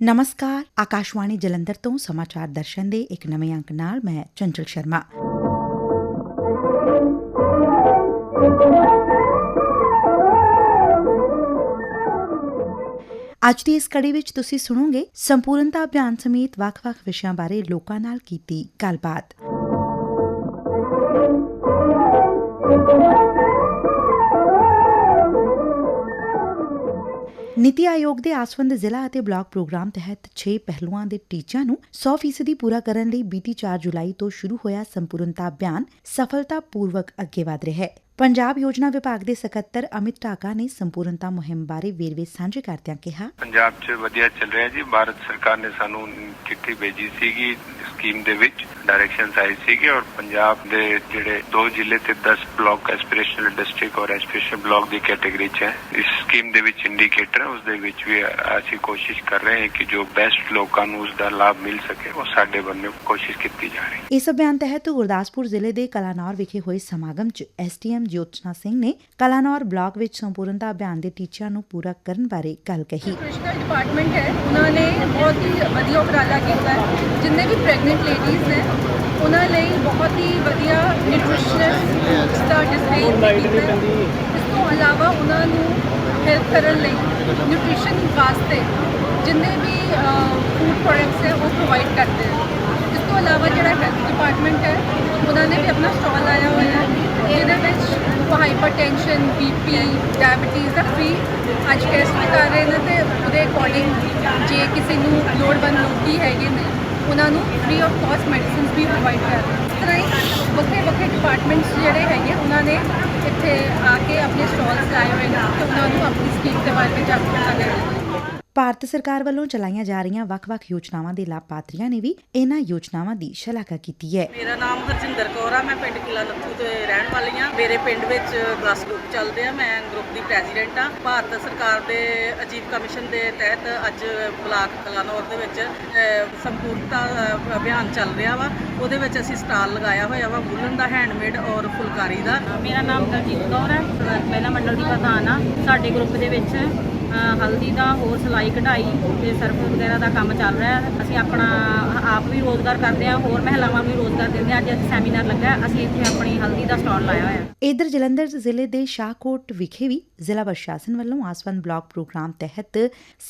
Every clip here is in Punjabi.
ਨਮਸਕਾਰ ਆਕਾਸ਼ਵਾਣੀ ਜਲੰਧਰ ਤੋਂ ਸਮਾਚਾਰ ਦਰਸ਼ਨ ਦੇ ਇੱਕ ਨਵੇਂ ਅੰਕ ਨਾਲ ਮੈਂ ਚੰਚਲ ਸ਼ਰਮਾ ਅੱਜ ਦੀ ਇਸ ਕੜੀ ਵਿੱਚ ਤੁਸੀਂ ਸੁਣੋਗੇ ਸੰਪੂਰਨਤਾ ਅਭਿਆਨ ਸਮੇਤ ਵੱਖ-ਵੱਖ ਵਿਸ਼ਿਆਂ ਬਾਰੇ ਲੋਕਾਂ ਨਾਲ ਕੀਤੀ ਗੱਲਬਾਤ ਨੀਤੀ ਆਯੋਗ ਦੇ ਆਸਵੰਦ ਜ਼ਿਲ੍ਹਾ ਅਤੇ ਬਲਾਕ ਪ੍ਰੋਗਰਾਮ ਤਹਿਤ 6 ਪਹਿਲੂਆਂ ਦੇ ਟੀਚਿਆਂ ਨੂੰ 100% ਪੂਰਾ ਕਰਨ ਲਈ ਬੀਤੀ 4 ਜੁਲਾਈ ਤੋਂ ਸ਼ੁਰੂ ਹੋਇਆ ਸੰਪੂਰਨਤਾ ਅਭਿਆਨ ਸਫਲਤਾਪੂਰਵਕ ਅੱਗੇ ਵਧ ਰਿਹਾ ਹੈ। ਪੰਜਾਬ ਯੋਜਨਾ ਵਿਭਾਗ ਦੇ ਸਕੱਤਰ ਅਮਿਤ ਢਾਕਾ ਨੇ ਸੰਪੂਰਨਤਾ ਮੁਹਿੰਮ ਬਾਰੇ ਵੇਰਵੇ ਸਾਂਝੇ ਕਰਦਿਆਂ ਕਿਹਾ। ਪੰਜਾਬ 'ਚ ਵਧੀਆ ਚੱਲ ਰਿਹਾ ਜੀ। ਭਾਰਤ ਸਰਕਾਰ ਨੇ ਸਾਨੂੰ ਚਿੱਠੀ ਭੇਜੀ ਸੀਗੀ ਸਕੀਮ ਦੇ ਵਿੱਚ। ਡਾਇਰੈਕਸ਼ਨਸ ਆਈ ਸੀਗੇ ਔਰ ਪੰਜਾਬ ਦੇ ਜਿਹੜੇ ਦੋ ਜ਼ਿਲ੍ਹੇ ਤੇ 10 ਬਲਾਕ ਐਸਪੀਰੇਸ਼ਨਲ ਡਿਸਟ੍ਰਿਕਟ ਔਰ ਐਸਪੀਰੇਸ਼ਨਲ ਬਲਾਕ ਦੀ ਕੈਟਾਗਰੀ 'ਚ ਹੈ। ਇਸ ਸਕੀਮ ਦੇ ਵਿੱਚ ਇੰਡੀਕੇਟਰ ਹੈ। ਉਸ ਦੇ ਵਿੱਚ ਵੀ ਅਸੀਂ ਕੋਸ਼ਿਸ਼ ਕਰ ਰਹੇ ਹਾਂ ਕਿ ਜੋ ਬੈਸਟ ਲੋਕਾਂ ਨੂੰ ਉਸ ਦਾ ਲਾਭ ਮਿਲ ਸਕੇ ਉਹ ਸਾਡੇ ਵੱਲੋਂ ਕੋਸ਼ਿਸ਼ ਕੀਤੀ ਜਾ ਰਹੀ ਹੈ। ਇਸ ਅਭਿਆਨ ਤਹਿਤ ਗੁਰਦਾਸਪੁਰ ਜ਼ਿਲ੍ਹੇ ਦੇ ਕਲਾਨੌਰ ਵਿਖੇ ਹੋਏ ਸਮਾਗਮ 'ਚ ਐਸਟੀਐਮ ਜੋਤਸਨਾ ਸਿੰਘ ਨੇ ਕਲਾਨੌਰ ਬਲਾਕ ਵਿੱਚ ਸੰਪੂਰਨਤਾ ਅਭਿਆਨ ਦੇ ਟੀਚਿਆਂ ਨੂੰ ਪੂਰਾ ਕਰਨ ਬਾਰੇ ਗੱਲ ਕਹੀ। ਨਿਊਟ੍ਰੀਸ਼ਨਲ ਡਿਪਾਰਟਮੈਂਟ ਹੈ। ਉਹਨਾਂ ਨੇ ਬਹੁਤ ਹੀ ਵਧੀਆ ਉਪਰਾਲਾ ਕੀਤਾ ਹੈ। ਜਿੰਨੇ ਵੀ ਪ੍ਰੈਗਨੈਂਟ ਲੇਡੀਜ਼ ਨੇ ਉਹਨਾਂ ਲਈ ਬਹੁਤ ਹੀ ਵਧੀਆ ਨਿਊਟ੍ਰੀਸ਼ਨਸ ਦਾ ਡਿਸਪਲੇ ਕੀਤਾ। ਇਸ ਤੋਂ ਇਲਾਵਾ ਉਹਨਾਂ ਨੂੰ ਹੈਲਪ ਕਰਨ ਲਈ ਨਿਊਟ੍ਰੀਸ਼ਨ ਵਾਸਤੇ ਜਿੰਨੇ ਵੀ ਫੂਡ ਪ੍ਰੋਡਕਟਸ ਹੈ ਉਹ ਪ੍ਰੋਵਾਈਡ ਕਰਦੇ ਹੈ ਇਸ ਤੋਂ ਇਲਾਵਾ ਜਿਹੜਾ ਹੈਲਥ ਡਿਪਾਰਟਮੈਂਟ ਹੈ ਉਹਨਾਂ ਨੇ ਵੀ ਆਪਣਾ ਸਟਾਲ ਲਾਇਆ ਹੋਇਆ ਹੈ ਜਿਹਦੇ ਵਿੱਚ ਹਾਈਪਰਟੈਂਸ਼ਨ ਬੀਪੀ ਡਾਇਬੀਟੀਜ਼ ਦਾ ਫ੍ਰੀ ਅੱਜ ਟੈਸਟ ਵੀ ਕਰ ਰਹੇ ਨੇ ਤੇ ਉਹਦੇ ਅਕੋਰਡਿੰਗ ਜੇ ਕਿਸੇ ਨੂੰ ਲੋੜਵੰਦ ਲੋਕੀ ਹੈਗੇ ਨੇ ਉਹਨਾਂ ਨੂੰ ਫ੍ਰੀ ਆਫ ਕਾਸਟ ਮੈਡੀਸਿਨਸ ਵੀ ਪ੍ਰੋਵਾਈਡ ਕਰ ਇਸ ਤਰ੍ਹਾਂ ਹੀ ਵੱਖਰੇ ਵੱਖਰੇ ਡਿਪਾਰਟਮੈਂਟਸ ਜਿਹੜੇ ਹੈਗੇ, ਉਹਨਾਂ ਨੇ ਇੱਥੇ ਆ ਕੇ ਆਪਣੇ ਸਟਾਲਸ ਲਾਏ ਹੋਏ ਨੇ, ਤੇ ਉਹਨਾਂ ਨੂੰ ਆਪਣੀ ਸਕੀਮ ਦੇ ਬਾਰੇ ਵਿੱਚ ਜਾਗਰੂਕ ਕਰ ਭਾਰਤ ਸਰਕਾਰ ਵੱਲੋਂ ਚਲਾਈਆਂ ਜਾ ਰਹੀਆਂ ਵੱਖ-ਵੱਖ ਯੋਜਨਾਵਾਂ ਦੇ ਲਾਭਪਾਤਰੀਆਂ ਨੇ ਵੀ ਇਹਨਾਂ ਯੋਜਨਾਵਾਂ ਦੀ ਸ਼ਲਾਘਾ ਕੀਤੀ ਹੈ। ਮੇਰਾ ਨਾਮ ਹਰਜਿੰਦਰ ਕੌਰ ਆ ਮੈਂ ਪਿੰਡ ਕਿਲਾ ਲੱਥੂ ਤੋਂ ਰਹਿਣ ਵਾਲੀ ਆ ਮੇਰੇ ਪਿੰਡ ਵਿੱਚ 10 ਗਰੁੱਪ ਚੱਲਦੇ ਆ ਮੈਂ ਗਰੁੱਪ ਦੀ ਪ੍ਰੈਜ਼ੀਡੈਂਟ ਆ। ਭਾਰਤ ਸਰਕਾਰ ਦੇ ਅਜੀਬ ਕਮਿਸ਼ਨ ਦੇ ਤਹਿਤ ਅੱਜ ਬਲਾਕ ਕਲਾਨੌਰ ਦੇ ਵਿੱਚ ਸੰਪੂਰਨਤਾ ਅਭਿਆਨ ਚੱਲ ਰਿਹਾ ਵਾ। ਉਹਦੇ ਵਿੱਚ ਅਸੀਂ ਸਟਾਲ ਲਗਾਇਆ ਹੋਇਆ ਵਾ ਵੂਲਨ ਦਾ ਹੈਂਡਮੇਡ ਔਰ ਫੁਲਕਾਰੀ ਦਾ। ਮੇਰਾ ਨਾਮ ਦਲਜੀਤ ਕੌਰ ਹੈ ਪਹਿਲਾ ਮੰਡਲ ਦੀ ਪ੍ਰਧਾਨ ਆ। ਸਾਡੇ ਗਰੁੱਪ ਦੇ ਵਿੱਚ ਹਲਦੀ ਦਾ ਹੋਰ ਸਿਲਾਈ ਕਢਾਈ ਤੇ ਸਰਫ ਵਗੈਰਾ ਦਾ ਕੰਮ ਚੱਲ ਰਿਹਾ ਅਸੀਂ ਆਪਣਾ ਆਪ ਵੀ ਰੋਜ਼ਗਾਰ ਕਰਦੇ ਹਾਂ ਹੋਰ ਮਹਿਲਾਵਾਂ ਨੂੰ ਵੀ ਰੋਜ਼ਗਾਰ ਦਿੰਦੇ ਹਾਂ ਅੱਜ ਇੱਥੇ ਸੈਮੀਨਾਰ ਲੱਗਾ ਹੈ, ਅਸੀਂ ਇੱਥੇ ਆਪਣੀ ਹਲਦੀ ਦਾ ਸਟਾਲ ਲਾਇਆ ਹੋਇਆ ਹੈ। ਇਧਰ ਜਲੰਧਰ ਜ਼ਿਲ੍ਹੇ ਦੇ ਸ਼ਾਹਕੋਟ ਵਿਖੇ ਵੀ ਜ਼ਿਲ੍ਹਾ ਪ੍ਰਸ਼ਾਸਨ ਵੱਲੋਂ ਆਸਵੰਦ ਬਲਾਕ ਪ੍ਰੋਗਰਾਮ ਤਹਿਤ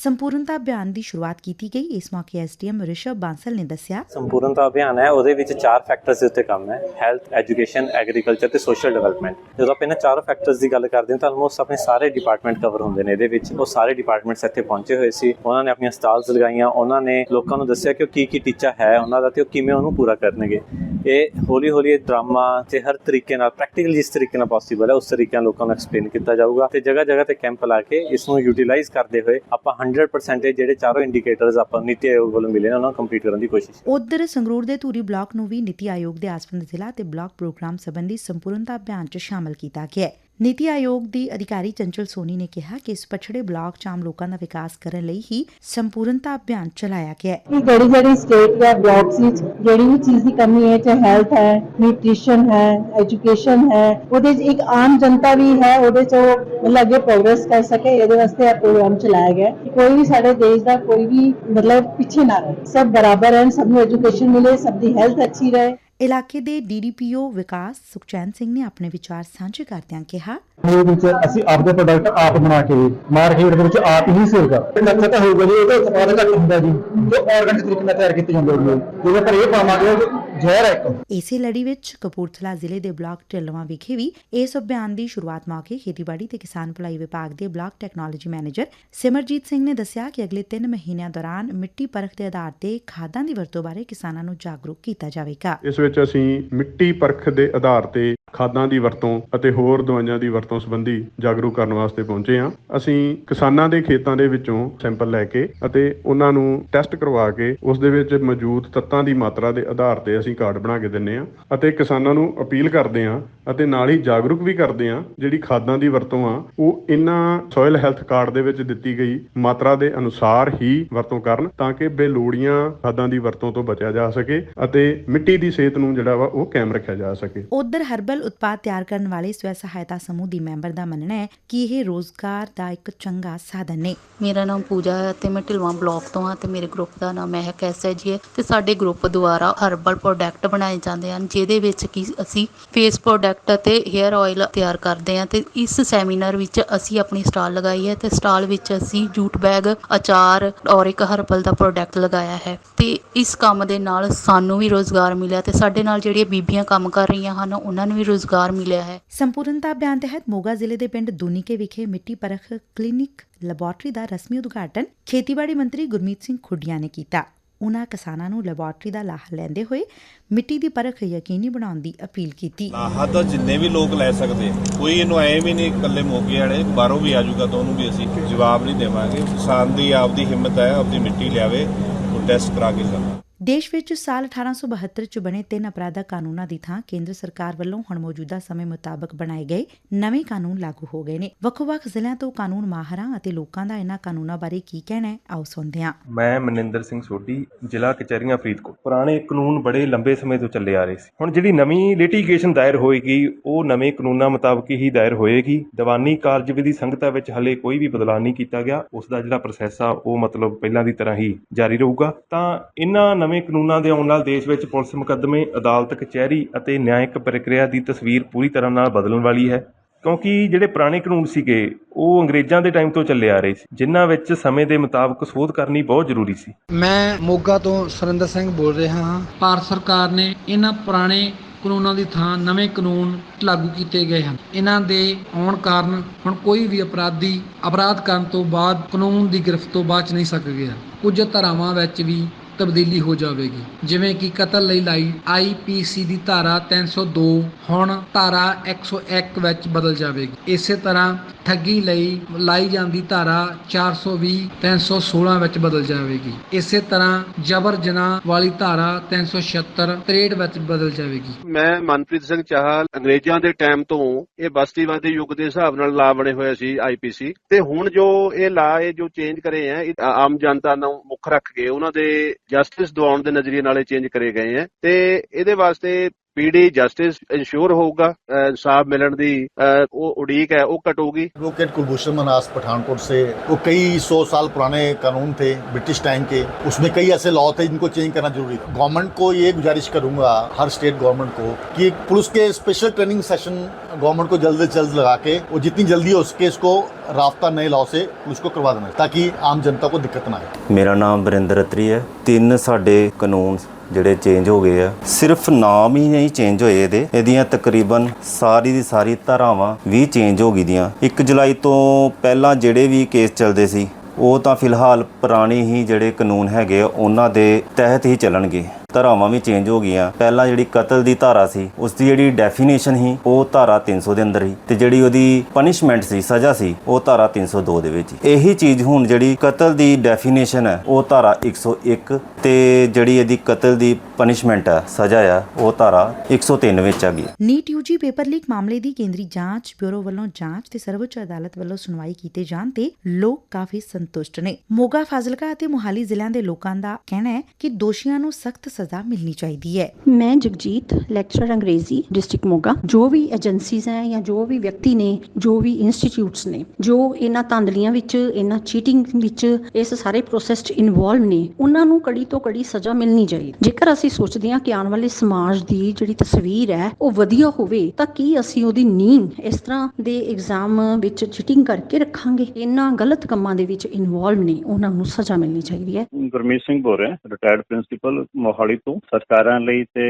ਸੰਪੂਰਨਤਾ ਅਭਿਆਨ ਦੀ ਸ਼ੁਰੂਆਤ ਕੀਤੀ ਗਈ। ਇਸ ਮੌਕੇ ਐਸਡੀਐਮ ਰਿਸ਼ਵ ਬਾਂਸਲ ਨੇ ਦੱਸਿਆ। ਸੰਪੂਰਨਤਾ ਅਭਿਆਨ ਹੈ। ਉਹਦੇ ਵਿੱਚ ਚਾਰ ਫੈਕਟਰਸ ਦੇ ਉੱਤੇ ਕੰਮ ਹੈ। ਹੈਲਥ ਐਜੂਕੇਸ਼ਨ ਐਗਰੀਕਲਚਰ ਤੇ ਸੋਸ਼ਲ ਡਿਵੈਲਪਮੈਂਟ ਜਦੋਂ ਆਪਾਂ ਇਹਨਾਂ ਚਾਰੋਂ ਫੈਕਟਰਸ ਦੀ ਗੱਲ ਕਰਦੇ ਹਾਂ ਤਾਂ ਆਲਮੋਸਟ ਆਪਣੇ ਸਾਰੇ ਡਿਪਾਰਟਮੈਂਟ ਕਵਰ ਹੁੰਦੇ ਨੇ ਇਹਦੇ ਵਿੱਚ। ਉਹ ਸਾਰੇ ਡਿਪਾਰਟਮੈਂਟਸ ਇੱਥੇ ਪਹੁੰਚੇ ਹੋਏ ਸੀ। ਉਹਨਾਂ ਨੇ ਆਪਣੀਆਂ ਸਟਾਲਸ ਲਗਾਈਆਂ। ਉਹਨਾਂ ਨੇ ਲੋਕਾਂ ਨੂੰ ਦੱਸਿਆ ਕਿ ਕੀ ਕੀ ਟੀਚਾ ਹੈ ਉਹਨਾਂ ਦਾ ਤੇ ਉਹ ਕਿਵੇਂ ਉਹਨੂੰ ਪੂਰਾ ਕਰਨਗੇ। ਇਹ ਹੌਲੀ ਹੌਲੀ ਇਹ ਡਰਾਮਾ ਤੇ ਹਰ ਤਰੀਕੇ ਨਾਲ ਪ੍ਰੈਕਟੀਕਲ ਜਿਸ ਤਰੀਕੇ ਨਾਲ ਪੋਸੀਬਲ ਹੈ, ਉਸ ਤਰੀਕੇ ਨਾਲ ਲੋਕਾਂ ਨੂੰ ਐਕਸਪਲੇਨ ਕੀਤਾ ਜਾਊਗਾ ਤੇ ਜਗ੍ਹਾ ਜਗ੍ਹਾ ਤੇ ਕੈਂਪ ਲਾ ਕੇ ਇਸ ਨੂੰ ਯੂਟਿਲਾਈਜ਼ ਕਰਦੇ ਹੋਏ ਆਪਾਂ 100% ਜਿਹੜੇ ਚਾਰੋਂ ਇੰਡੀਕੇਟਰਸ ਆਪਾਂ ਨੀਤੀ ਆਯੋਗ ਵੱਲੋਂ ਮਿਲੇ ਨੇ, ਉਹਨਾਂ ਨੂੰ ਕੰਪਲੀਟ ਕਰਨ ਦੀ ਕੋਸ਼ਿਸ਼ ਉਧਰ ਸੰਗਰੂਰ ਦੇ ਧੂਰੀ ਬਲਾਕ ਨੂੰ ਵੀ ਨੀਤੀ ਆਯੋਗ ਦੇ ਆਸਵੰਦ ਜ਼ਿਲ੍ਹਾ ਤੇ ਬਲਾਕ ਪ੍ਰੋਗਰਾਮ ਸੰਬੰਧੀ ਸੰਪੂਰਨਤਾ ਅਭਿਆਨ 'ਚ ਸ਼ਾਮਲ ਕੀਤਾ ਗਿਆ ਹੈ। ਨੀਤੀ ਆਯੋਗ ਦੀ ਅਧਿਕਾਰੀ ਚੰਚਲ ਸੋਨੀ ਨੇ ਕਿਹਾ ਕਿ ਇਸ ਪਛੜੇ ਬਲਾਕ 'ਚ ਆਮ ਲੋਕਾਂ ਦਾ ਵਿਕਾਸ ਕਰਨ ਲਈ ਹੀ ਸੰਪੂਰਨਤਾ ਅਭਿਆਨ ਚਲਾਇਆ ਗਿਆ ਹੈ। ਜਿਹੜੀ ਜਿਹੜੀ ਸਟੇਟ ਜਾਂ ਬਲਾਕਸ ਵਿੱਚ ਜਿਹੜੀ ਵੀ ਚੀਜ਼ ਦੀ ਕਮੀ ਹੈ, ਚਾਹੇ ਹੈਲਥ ਹੈ ਨਿਊਟ੍ਰੀਸ਼ਨ ਹੈ ਐਜੂਕੇਸ਼ਨ ਹੈ, ਉਹਦੇ 'ਚ ਇੱਕ ਆਮ ਜਨਤਾ ਵੀ ਹੈ, ਉਹਦੇ 'ਚ ਉਹ ਮਤਲਬ ਅੱਗੇ ਪ੍ਰੋਗਰੈਸ ਕਰ ਸਕੇ, ਇਹਦੇ ਵਾਸਤੇ ਇਹ ਪ੍ਰੋਗਰਾਮ ਚਲਾਇਆ ਗਿਆ ਕੋਈ ਵੀ ਸਾਡੇ ਦੇਸ਼ ਦਾ ਕੋਈ ਵੀ ਮਤਲਬ ਪਿੱਛੇ ਨਾ ਰਹੇ। ਸਭ ਬਰਾਬਰ ਹਨ ਸਭ ਨੂੰ ਐਜੂਕੇਸ਼ਨ ਮਿਲੇ, ਸਭ ਦੀ ਹੈਲਥ ਅੱਛੀ ਰਹੇ। ਇਲਾਕੇ ਦੇ ਡੀਡੀਪੀਓ ਵਿਕਾਸ ਸੁਖਚੈਨ ਸਿੰਘ ਨੇ ਆਪਣੇ ਵਿਚਾਰ ਸਾਂਝੇ ਕਰਦਿਆਂ ਕਿਹਾ ਇਹ ਵਿੱਚ ਅਸੀਂ ਆਪਦੇ ਪ੍ਰੋਡਕਟ ਆਪ ਬਣਾ ਕੇ ਮਾਰਕੀਟ ਦੇ ਵਿੱਚ ਆਪ ਹੀ ਸੇਲ ਕਰ ਨਕਸਾ ਤਾਂ ਹੋਊਗਾ ਜੀ ਉਹਦਾ ਉਤਪਾਦ ਘੱਟ ਹੁੰਦਾ ਜੀ, ਜੋ ਆਰਗੈਨਿਕ ਤਰੀਕੇ ਨਾਲ ਤਿਆਰ ਕੀਤੇ ਜਾਂਦੇ ਨੇ ਜਿਹਦੇ ਪਰ ਇਹ ਪਾਵਾਂਗੇ ਜ਼ਹਿਰ ਹੈ ਇੱਕ। ਇਸੇ ਲੜੀ ਵਿੱਚ ਕਪੂਰਥਲਾ ਜ਼ਿਲ੍ਹੇ ਦੇ ਬਲਾਕ ਢਿੱਲਵਾਂ ਵਿਖੇ ਵੀ ਇਸ ਅਭਿਆਨ ਦੀ ਸ਼ੁਰੂਆਤ ਮੌਕੇ ਖੇਤੀਬਾੜੀ ਤੇ ਕਿਸਾਨ ਭਲਾਈ ਵਿਭਾਗ ਦੇ block technology manager Simarjit Singh ਨੇ ਦੱਸਿਆ ਕਿ ਅਗਲੇ 3 ਮਹੀਨਿਆਂ ਦੌਰਾਨ ਮਿੱਟੀ ਪਰਖ ਦੇ ਆਧਾਰ ਤੇ ਖਾਦਾਂ ਦੀ ਵਰਤੋਂ ਬਾਰੇ ਕਿਸਾਨਾਂ ਨੂੰ ਜਾਗਰੂਕ ਕੀਤਾ ਜਾਵੇਗਾ। ਇਸ ਵਿੱਚ ਅਸੀਂ ਮਿੱਟੀ ਪਰਖ ਦੇ ਆਧਾਰ ਤੇ ਖਾਦਾਂ ਦੀ ਵਰਤੋਂ ਅਤੇ ਹੋਰ ਦਵਾਈਆਂ ਦੀ ਵਰਤੋਂ ਸੰਬੰਧੀ ਜਾਗਰੂਕ ਕਰਨ ਵਾਸਤੇ ਪਹੁੰਚੇ ਹਾਂ। ਅਸੀਂ ਕਿਸਾਨਾਂ ਦੇ ਖੇਤਾਂ ਦੇ ਵਿੱਚੋਂ ਸੈਂਪਲ ਲੈ ਕੇ ਅਤੇ ਉਹਨਾਂ ਨੂੰ ਟੈਸਟ ਕਰਵਾ ਕੇ ਉਸ ਦੇ ਵਿੱਚ ਮੌਜੂਦ ਤੱਤਾਂ ਦੀ ਮਾਤਰਾ ਦੇ ਆਧਾਰ ਤੇ ਅਸੀਂ ਕਾਰਡ ਬਣਾ ਕੇ ਦਿੰਨੇ ਹਾਂ ਅਤੇ ਕਿਸਾਨਾਂ ਨੂੰ ਅਪੀਲ ਕਰਦੇ ਹਾਂ ਅਤੇ ਨਾਲ ਹੀ ਜਾਗਰੂਕ ਵੀ ਕਰਦੇ ਹਾਂ ਜਿਹੜੀ ਖਾਦਾਂ ਦੀ ਵਰਤੋਂ ਆ, ਉਹ ਇਹਨਾਂ ਸੋਇਲ ਹੈਲਥ ਕਾਰਡ ਦੇ ਵਿੱਚ ਦਿੱਤੀ ਗਈ ਮਾਤਰਾ ਦੇ ਅਨੁਸਾਰ ਹੀ ਵਰਤੋਂ ਕਰਨ ਤਾਂ ਕਿ ਬੇਲੋੜੀਆਂ ਖਾਦਾਂ ਦੀ ਵਰਤੋਂ ਤੋਂ ਬਚਿਆ ਜਾ ਸਕੇ ਅਤੇ ਮਿੱਟੀ ਦੀ ਸਿਹਤ ਨੂੰ ਜਿਹੜਾ ਵਾ ਉਹ ਕਾਇਮ ਰੱਖਿਆ ਜਾ ਸਕੇ। ਉਧਰ ਹਰਬਲ ਉਤਪਾਦ ਤਿਆਰ ਕਰਨ ਵਾਲੇ ਸਵੈ ਸਹਾਇਤਾ ਸਮੂਹ ਦੀ ਮੈਂਬਰ ਦਾ ਮੰਨਣਾ ਹੈ ਕਿ ਇਹ ਰੋਜ਼ਗਾਰ ਦਾ ਇੱਕ ਚੰਗਾ ਸਾਧਨ ਨੇ। ਮੇਰਾ ਨਾਮ ਪੂਜਾ ਹੈ ਤੇ ਮੈਂ ਢਿਲਵਾਂ ਬਲਾਕ ਤੋਂ ਹਾਂ ਤੇ ਮੇਰੇ ਗਰੁੱਪ ਦਾ ਨਾਮ ਮਹਿਕ ਐਸਐਚ ਹੈ ਤੇ ਸਾਡੇ ਗਰੁੱਪ ਦੁਆਰਾ ਹਰਬਲ ਪ੍ਰੋਡਕਟ ਬਣਾਏ ਜਾਂਦੇ ਹਨ, ਜਿਹਦੇ ਵਿੱਚ ਕਿ ਅਸੀਂ ਫੇਸ ਪ੍ਰੋਡਕਟ ਅਤੇ 헤ਅਰ ਆਇਲ ਤਿਆਰ ਕਰਦੇ ਹਾਂ ਤੇ ਇਸ ਸੈਮੀਨਾਰ ਵਿੱਚ ਅਸੀਂ ਆਪਣੀ ਸਟਾਲ ਲਗਾਈ ਹੈ ਤੇ ਸਟਾਲ ਵਿੱਚ ਅਸੀਂ ਜੂਟ ਬੈਗ, ਅਚਾਰ ਔਰ ਇੱਕ ਹਰਬਲ ਦਾ ਪ੍ਰੋਡਕਟ ਲਗਾਇਆ ਹੈ ਤੇ ਇਸ ਕੰਮ ਦੇ ਨਾਲ ਸਾਨੂੰ ਵੀ ਰੋਜ਼ਗਾਰ ਮਿਲਿਆ ਤੇ ਸਾਡੇ ਨਾਲ ਜਿਹੜੀਆਂ ਬੀਬੀਆਂ ਕੰਮ ਕਰ ਰਹੀਆਂ ਹਨ, ਉਹਨਾਂ ਨੂੰ ਵੀ ਰੋਜ਼ਗਾਰ ਮਿਲਿਆ ਹੈ। ਸੰਪੂਰਨਤਾ ਅਭਿਆਨ ਤਹਿਤ ਮੋਗਾ ਜ਼ਿਲ੍ਹੇ ਦੇ ਪਿੰਡ ਦੂਨੀਕੇ ਵਿਖੇ ਮਿੱਟੀ ਪਰਖ ਕਲੀਨਿਕ ਲੈਬੋਰਟਰੀ ਦਾ ਰਸਮੀ ਉਦਘਾਟਨ ਖੇਤੀਬਾੜੀ ਮੰਤਰੀ ਗੁਰਮੀਤ ਸਿੰਘ ਖੁੱਡੀਆਂ ਨੇ ਕੀਤਾ। ਉਨ੍ਹਾਂ ਕਿਸਾਨਾਂ ਨੂੰ ਲੈਬੋਰਟਰੀ ਦਾ ਲਾਹਾ ਲੈਂਦੇ ਹੋਏ ਮਿੱਟੀ ਦੀ ਪਰਖ ਯਕੀਨੀ ਬਣਾਉਣ ਦੀ ਅਪੀਲ ਕੀਤੀ। ਲਾਹਾ ਤਾਂ ਜਿੰਨੇ ਵੀ ਲੋਕ ਲੈ ਸਕਦੇ। ਕੋਈ ਇਹਨੂੰ ਐ ਵੀ ਨਹੀਂ ਇਕੱਲੇ ਮੋਗੇ ਵਾਲੇ ਬਾਹਰੋਂ ਵੀ ਆਜੂਗਾ ਤਾਂ ਉਹਨੂੰ ਵੀ ਅਸੀਂ ਜਵਾਬ ਨਹੀਂ ਦੇਵਾਂਗੇ। ਕਿਸਾਨ ਦੀ ਆਪਦੀ ਹਿੰਮਤ ਹੈ ਆਪਦੀ ਮਿੱਟੀ ਲਿਆਵੇ ਉਹ ਟੈਸਟ ਕਰਾ ਕੇ ਜਾਵੇ। ਦੇਸ਼ ਵਿੱਚ ਸਾਲ 1872 ਚ ਬਣੇ ਤਿੰਨ ਅਪਰਾਧਕ ਕਾਨੂੰਨਾਂ ਦੀ ਥਾਂ ਕੇਂਦਰ ਸਰਕਾਰ ਵੱਲੋਂ ਹੁਣ ਮੌਜੂਦਾ ਸਮੇਂ ਮੁਤਾਬਕ ਬਣਾਏ ਗਏ ਨਵੇਂ ਕਾਨੂੰਨ ਲਾਗੂ ਹੋ ਗਏ ਨੇ। ਵੱਖ-ਵੱਖ ਜ਼ਿਲ੍ਹਿਆਂ ਤੋਂ ਕਾਨੂੰਨ ਮਾਹਰਾਂ ਅਤੇ ਲੋਕਾਂ ਦਾ ਇਹਨਾਂ ਕਾਨੂੰਨਾਂ ਬਾਰੇ ਕੀ ਕਹਿਣਾ ਹੈ, ਆਓ ਸੁਣਦੇ ਹਾਂ। ਮੈਂ ਮਨਿੰਦਰ ਸਿੰਘ ਸੋਢੀ, ਜ਼ਿਲ੍ਹਾ ਕਚਹਿਰੀਆਂ ਫਰੀਦਕੋਟ। ਪੁਰਾਣੇ ਕਾਨੂੰਨ ਬੜੇ ਲੰਬੇ ਸਮੇਂ ਤੋਂ ਚੱਲੇ ਆ ਰਹੇ ਸੀ। ਹੁਣ ਜਿਹੜੀ ਨਵੀਂ ਲਿਟੀਗੇਸ਼ਨ ਦਾਇਰ ਹੋਏਗੀ, ਉਹ ਨਵੇਂ ਕਾਨੂੰਨਾਂ ਮੁਤਾਬਕ ਹੀ ਦਾਇਰ ਹੋਏਗੀ। ਦੀਵਾਨੀ ਕਾਰਜਵਿਧੀ ਸੰਹਿਤਾ ਵਿੱਚ ਹਲੇ ਕੋਈ ਵੀ ਬਦਲਾਅ ਨਹੀਂ ਕੀਤਾ ਗਿਆ। ਉਸ ਦਾ ਜਿਹੜਾ ਪ੍ਰੋਸੈਸ ਆ, ਉਹ ਮਤਲਬ ਪਹਿਲਾਂ ਦੀ ਤਰ੍ਹਾਂ ਹੀ ਜਾਰੀ ਰਹੂਗਾ। ਤਾਂ ਇਹਨਾਂ ਨਵੇਂ ਕਾਨੂੰਨਾਂ ਦੇ ਆਉਣ ਨਾਲ ਦੇਸ਼ ਵਿੱਚ ਪੁਲਿਸ ਮੁਕੱਦਮੇ, ਅਦਾਲਤ, ਕਚਹਿਰੀ ਅਤੇ ਨਿਆਇਕ ਪ੍ਰਕਿਰਿਆ ਦੀ ਤਸਵੀਰ ਪੂਰੀ ਤਰ੍ਹਾਂ ਨਾਲ ਬਦਲਣ ਵਾਲੀ ਹੈ। ਕਿਉਂਕਿ ਜਿਹੜੇ ਪੁਰਾਣੇ ਕਾਨੂੰਨ ਸੀਗੇ, ਉਹ ਅੰਗਰੇਜ਼ਾਂ ਦੇ ਟਾਈਮ ਤੋਂ ਚੱਲੇ ਆ ਰਹੇ ਸੀ, ਜਿਨ੍ਹਾਂ ਵਿੱਚ ਸਮੇਂ ਦੇ ਮੁਤਾਬਕ ਸੋਧ ਕਰਨੀ ਬਹੁਤ ਜ਼ਰੂਰੀ ਸੀ। ਮੈਂ ਮੋਗਾ ਤੋਂ ਸੁਰਿੰਦਰ ਸਿੰਘ ਬੋਲ ਰਿਹਾ ਹਾਂ। ਭਾਰਤ ਸਰਕਾਰ ਨੇ ਇਹਨਾਂ ਪੁਰਾਣੇ ਕਾਨੂੰਨਾਂ ਦੀ ਥਾਂ ਨਵੇਂ ਕਾਨੂੰਨ ਲਾਗੂ ਕੀਤੇ ਗਏ ਹਨ। ਇਹਨਾਂ ਦੇ ਆਉਣ ਕਾਰਨ ਹੁਣ ਕੋਈ ਵੀ ਅਪਰਾਧੀ ਅਪਰਾਧ ਕਰਨ ਤੋਂ ਬਾਅਦ ਕਾਨੂੰਨ ਦੀ ਗ੍ਰਿਫਤ ਤੋਂ ਬਚ ਨਹੀਂ ਸਕੇਗਾ ਕੁਝ ਧਾਰਾਵਾਂ ਵਿੱਚ ਵੀ ਤਬਦੀਲੀ ਹੋ ਜਾਵੇਗੀ। ਜਿਵੇਂ ਕਿ ਕਤਲ ਲਈ ਲਾਈ ਆਈਪੀਸੀ ਦੀ ਧਾਰਾ 302 ਹੁਣ ਧਾਰਾ 101 ਵਿੱਚ ਬਦਲ ਜਾਵੇਗੀ। ਇਸੇ ਤਰ੍ਹਾਂ ਠੱਗੀ ਲਈ ਲਾਈ ਜਾਂਦੀ ਧਾਰਾ 420 316 ਵਿੱਚ ਬਦਲ ਜਾਵੇਗੀ। ਇਸੇ ਤਰ੍ਹਾਂ ਜਬਰ ਜਨਾਹ ਵਾਲੀ ਧਾਰਾ 376 63 ਵਿੱਚ ਬਦਲ ਜਾਵੇਗੀ। ਮੈਂ ਮਨਪ੍ਰੀਤ ਸਿੰਘ ਚਾਹਲ, ਅੰਗਰੇਜ਼ਾਂ ਦੇ ਟਾਈਮ ਤੋਂ ਇਹ ਬਸਤੀਵਾਦੀ ਯੁੱਗ ਦੇ ਹਿਸਾਬ ਨਾਲ ਲਾ ਬਣੇ ਹੋਏ ਸੀ ਆਈਪੀਸੀ ਤੇ ਹੁਣ ਜੋ ਇਹ ਲਾ, ਇਹ ਜੋ ਚੇਂਜ ਕਰੇ ਆ ਆਮ ਜਨਤਾ ਨੂੰ ਮੁੱਖ ਰੱਖ ਕੇ ਉਹਨਾਂ ਦੇ ਜਸਟਿਸ ਦਿਵਾਉਣ ਦੇ ਨਜ਼ਰੀਏ ਨਾਲ ਇਹ ਚੇਂਜ ਕਰੇ ਗਏ ਹੈ ਤੇ ਇਹਦੇ ਵਾਸਤੇ ਪੀੜੀ ਜਸਟਿਸ ਇਨਸ਼ੋਰ ਹੋਊਗਾ ਅਹ ਇਨਸਾਫ ਮਿਲਣ ਦੀ ਅਹ ਉਹ ਉਡੀਕ ਹੈ ਉਹ ਘਟੂਗੀ एडवोकेट कुलभूषण मनास पठानकोट से वो कई सौ साल पुराने कानून थे ब्रिटिश टाइम के उसमें कई ऐसे लॉ थे जिनको चेंज करना जरूरी था गवर्नमेंट को ये गुजारिश करूंगा हर स्टेट गवर्नमेंट को कि पुलिस के स्पेशल ट्रेनिंग सेशन गवर्नमेंट को जल्द से जल्द लगा के और जितनी जल्दी हो सके इसको राफ्ता नए लॉ से पुलिस को करवा देना ताकि आम जनता को दिक्कत ना आए ਮੇਰਾ ਨਾਮ ਵਰਿੰਦਰ ਅਤਰੀ ਹੈ ਤਿੰਨ ਸਾਡੇ ਕਾਨੂੰਨ ਜਿਹੜੇ ਚੇਂਜ ਹੋ ਗਏ ਆ ਸਿਰਫ ਨਾਮ ਹੀ ਨਹੀਂ ਚੇਂਜ ਹੋਏ ਇਹਦੇ। ਇਹਦੀਆਂ ਤਕਰੀਬਨ ਸਾਰੀ ਦੀ ਸਾਰੀ ਧਾਰਾਵਾਂ ਵੀ ਚੇਂਜ ਹੋ ਗਈ ਦੀਆਂ। 1 ਜੁਲਾਈ ਤੋਂ ਪਹਿਲਾਂ ਜਿਹੜੇ ਵੀ ਕੇਸ ਚੱਲਦੇ ਸੀ ਉਹ ਤਾਂ ਫਿਲਹਾਲ ਪੁਰਾਣੇ ਹੀ ਜਿਹੜੇ ਕਾਨੂੰਨ ਹੈਗੇ ਆ, ਉਹਨਾਂ ਦੇ ਤਹਿਤ ਹੀ ਚੱਲਣਗੇ। ਧਾਰਾਵਾਂ ਵੀ ਚੇਂਜ ਹੋ ਗਈਆਂ। ਪਹਿਲਾਂ ਜਿਹੜੀ ਕਤਲ ਦੀ ਧਾਰਾ ਸੀ, ਉਸ ਦੀ ਜਿਹੜੀ ਡੈਫੀਨੇਸ਼ਨ ਸੀ, ਉਹ ਧਾਰਾ 300 ਦੇ ਅੰਦਰ ਹੀ ਤੇ ਜਿਹੜੀ ਉਹਦੀ ਪਨਿਸ਼ਮੈਂਟ ਸੀ, ਸਜ਼ਾ ਸੀ, ਉਹ ਧਾਰਾ 302 ਦੇ ਵਿੱਚ ਹੀ। ਇਹੀ ਚੀਜ਼ ਹੁਣ ਜਿਹੜੀ ਕਤਲ ਦੀ ਡੈਫੀਨੇਸ਼ਨ ਹੈ, ਉਹ ਧਾਰਾ 101 ਤੇ ਜਿਹੜੀ ਇਹਦੀ ਕਤਲ ਦੀ ਪਨਿਸ਼ਮੈਂਟ ਹੈ, ਸਜ਼ਾ ਆ, ਉਹ ਧਾਰਾ 103 ਵਿੱਚ ਆ ਗਈ ਨੀਟ ਯੂਜੀ ਪੇਪਰ ਲੀਕ ਮਾਮਲੇ ਦੀ ਕੇਂਦਰੀ ਜਾਂਚ ਬਿਊਰੋ ਵੱਲੋਂ ਜਾਂਚ ਤੇ ਸਰਵਉੱਚ ਅਦਾਲਤ ਵੱਲੋਂ ਸੁਣਵਾਈ ਕੀਤੇ ਜਾਣ ਤੇ ਲੋਕ ਕਾਫੀ ਸੰਤੁਸ਼ਟ ਨੇ। ਮੋਗਾ, ਫਾਜ਼ਿਲਕਾ ਅਤੇ ਮੁਹਾਲੀ ਜ਼ਿਲ੍ਹਿਆਂ ਦੇ ਲੋਕਾਂ ਦਾ ਕਹਿਣਾ ਹੈ ਕਿ ਦੋਸ਼ੀਆਂ ਨੂੰ ਸਖਤ ਸਜ਼ਾ ਮਿਲਣੀ ਚਾਹੀਦੀ ਹੈ। ਮੈਂ ਜਗਜੀਤ ਲੈਕਚਰਰ ਅੰਗਰੇਜ਼ੀ ਡਿਸਟ੍ਰਿਕਟ ਮੋਗਾ। ਜੋ ਵੀ ਏਜੰਸੀਜ਼ ਹੈ ਜਾਂ ਜੋ ਵੀ ਵਿਅਕਤੀ ਨੇ ਜੋ ਵੀ ਇੰਸਟੀਚਿਊਟਸ ਨੇ ਜੋ ਇਹਨਾਂ ਧਾਂਦਲੀਆਂ ਵਿੱਚ ਇਹਨਾਂ ਚੀਟਿੰਗ ਵਿੱਚ ਇਸ ਸਾਰੇ ਪ੍ਰੋਸੈਸ 'ਚ ਇਨਵੋਲਵ ਨੇ ਉਹਨਾਂ ਨੂੰ ਕੜੀ ਤੋਂ ਕੜੀ ਸਜ਼ਾ ਮਿਲਣੀ ਚਾਹੀਦੀ। ਜੇਕਰ ਅਸੀਂ ਸੋਚਦੇ ਹਾਂ ਕਿ ਆਉਣ ਵਾਲੇ ਸਮਾਜ ਦੀ ਜਿਹੜੀ ਤਸਵੀਰ ਹੈ ਉਹ ਵਧੀਆ ਹੋਵੇ ਤਾਂ ਕੀ ਅਸੀਂ ਉਹਦੀ ਨੀਂਹ ਇਸ ਤਰ੍ਹਾਂ ਦੇ ਐਗਜ਼ਾਮ ਵਿੱਚ ਚੀਟਿੰਗ ਕਰਕੇ ਰੱਖਾਂਗੇ? ਇਹਨਾਂ ਗਲਤ ਕੰਮਾਂ ਦੇ ਵਿੱਚ ਇਨਵੋਲਵ ਨੇ ਉਹਨਾਂ ਨੂੰ ਸਜ਼ਾ ਮਿਲਣੀ ਚਾਹੀਦੀ ਹੈ। ਗੁਰਮੀਤ ਸਿੰਘ ਬੋਲ ਰਿਹਾ ਰਿਟਾਇਰਡ ਪ੍ਰਿੰਸੀਪਲ ਮੋਹਾਲੀ ਤੋਂ ਸਰਕਾਰਾਂ ਲਈ ਤੇ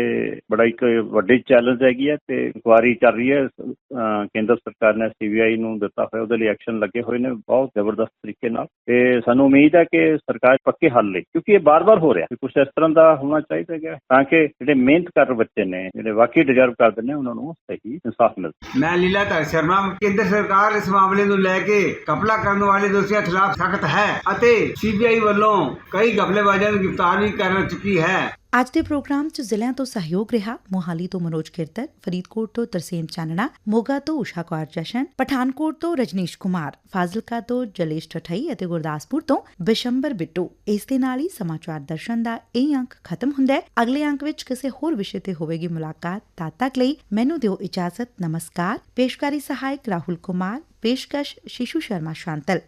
ਬੜਾ ਇੱਕ ਵੱਡੀ ਚੈਲੰਜ ਹੈਗੀ ਹੈ ਤੇ ਇਨਕੁਆਰੀ ਚੱਲ ਰਹੀ ਹੈ। ਕੇਂਦਰ ਸਰਕਾਰ ਨੇ ਸੀਬੀਆਈ ਨੂੰ ਦਿੱਤਾ ਹੋਇਆ, ਉਹਦੇ ਲਈ ਐਕਸ਼ਨ ਲੱਗੇ ਹੋਏ ਨੇ ਬਹੁਤ ਜ਼ਬਰਦਸਤ ਤਰੀਕੇ ਨਾਲ। ਤੇ ਸਾਨੂੰ ਉਮੀਦ ਹੈ ਕਿ ਸਰਕਾਰ ਪੱਕੇ ਹੱਲ ਲਈ, ਕਿਉਂਕਿ ਇਹ ਬਾਰ-ਬਾਰ ਹੋ ਰਿਹਾ ਕੁਝ ਇਸ ਤਰ੍ਹਾਂ ਦਾ ਹੋਣਾ ਚਾਹੀਦਾ ਹੈ ਤਾਂ ਕਿ ਜਿਹੜੇ ਮਿਹਨਤ ਕਰ ਬੱਚੇ ਨੇ, ਜਿਹੜੇ ਵਾਕਈ ਡਿਜ਼ਰਵ ਕਰਦੇ ਨੇ, ਉਹਨਾਂ ਨੂੰ ਸਹੀ ਇਨਸਾਫ ਮਿਲੇ ਮੈਂ ਲੀਲਾਧਰ ਸ਼ਰਮਾ, ਕੇਂਦਰ ਸਰਕਾਰ ਇਸ ਮਾਮਲੇ ਨੂੰ ਲੈ ਕੇ ਕਪਲਾ ਕਰਨ ਵਾਲੇ ਦੋਸ਼ੀਆਂ ਖਿਲਾਫ ਸਖਤ ਹੈ ਅਤੇ ਸੀਬੀਆਈ ਵੱਲੋਂ ਕਈ ਘਪਲੇਬਾਜ਼ਾਂ ਨੂੰ ਗ੍ਰਿਫਤਾਰ ਵੀ ਕਰ ਚੁੱਕੀ ਹੈ। ਅੱਜ ਦੇ ਪ੍ਰੋਗਰਾਮ 'ਚ ਜ਼ਿਲ੍ਹਿਆਂ ਤੋਂ ਸਹਿਯੋਗ ਰਿਹਾ ਮੋਹਾਲੀ ਤੋਂ ਮਨੋਜ ਕਿਰਤਰ ਫਰੀਦਕੋਟ ਤੋਂ ਤਰਸੇਮ ਚਾਨਣਾ, ਮੋਗਾ ਤੋਂ ਊਸ਼ਾ ਕੌਰ ਜਸ਼ਨ, ਪਠਾਨਕੋਟ ਤੋਂ ਰਜਨੀਸ਼ ਕੁਮਾਰ, ਫਾਜ਼ਿਲਕਾ ਤੋਂ ਜਲੇਸ਼ ਠਠਈ ਅਤੇ ਗੁਰਦਾਸਪੁਰ ਤੋਂ ਬਿਸ਼ੰਬਰ ਬਿੱਟੂ। ਇਸ ਦੇ ਨਾਲ ਹੀ ਸਮਾਚਾਰ ਦਰਸ਼ਨ ਦਾ ਇਹ ਅੰਕ ਖਤਮ ਹੁੰਦਾ ਹੈ। ਅਗਲੇ ਅੰਕ ਵਿੱਚ ਕਿਸੇ ਹੋਰ ਵਿਸ਼ੇ ਤੇ ਹੋਵੇਗੀ ਮੁਲਾਕਾਤ ਤਦ ਤੱਕ ਲਈ ਮੈਨੂੰ ਦਿਓ ਇਜਾਜ਼ਤ। ਨਮਸਕਾਰ। ਪੇਸ਼ਕਾਰੀ ਸਹਾਇਕ ਰਾਹੁਲ ਕੁਮਾਰ। ਪੇਸ਼ਕਸ਼ ਸ਼ਿਸ਼ੂ ਸ਼ਰਮਾ ਸ਼ਾਂਤਲ।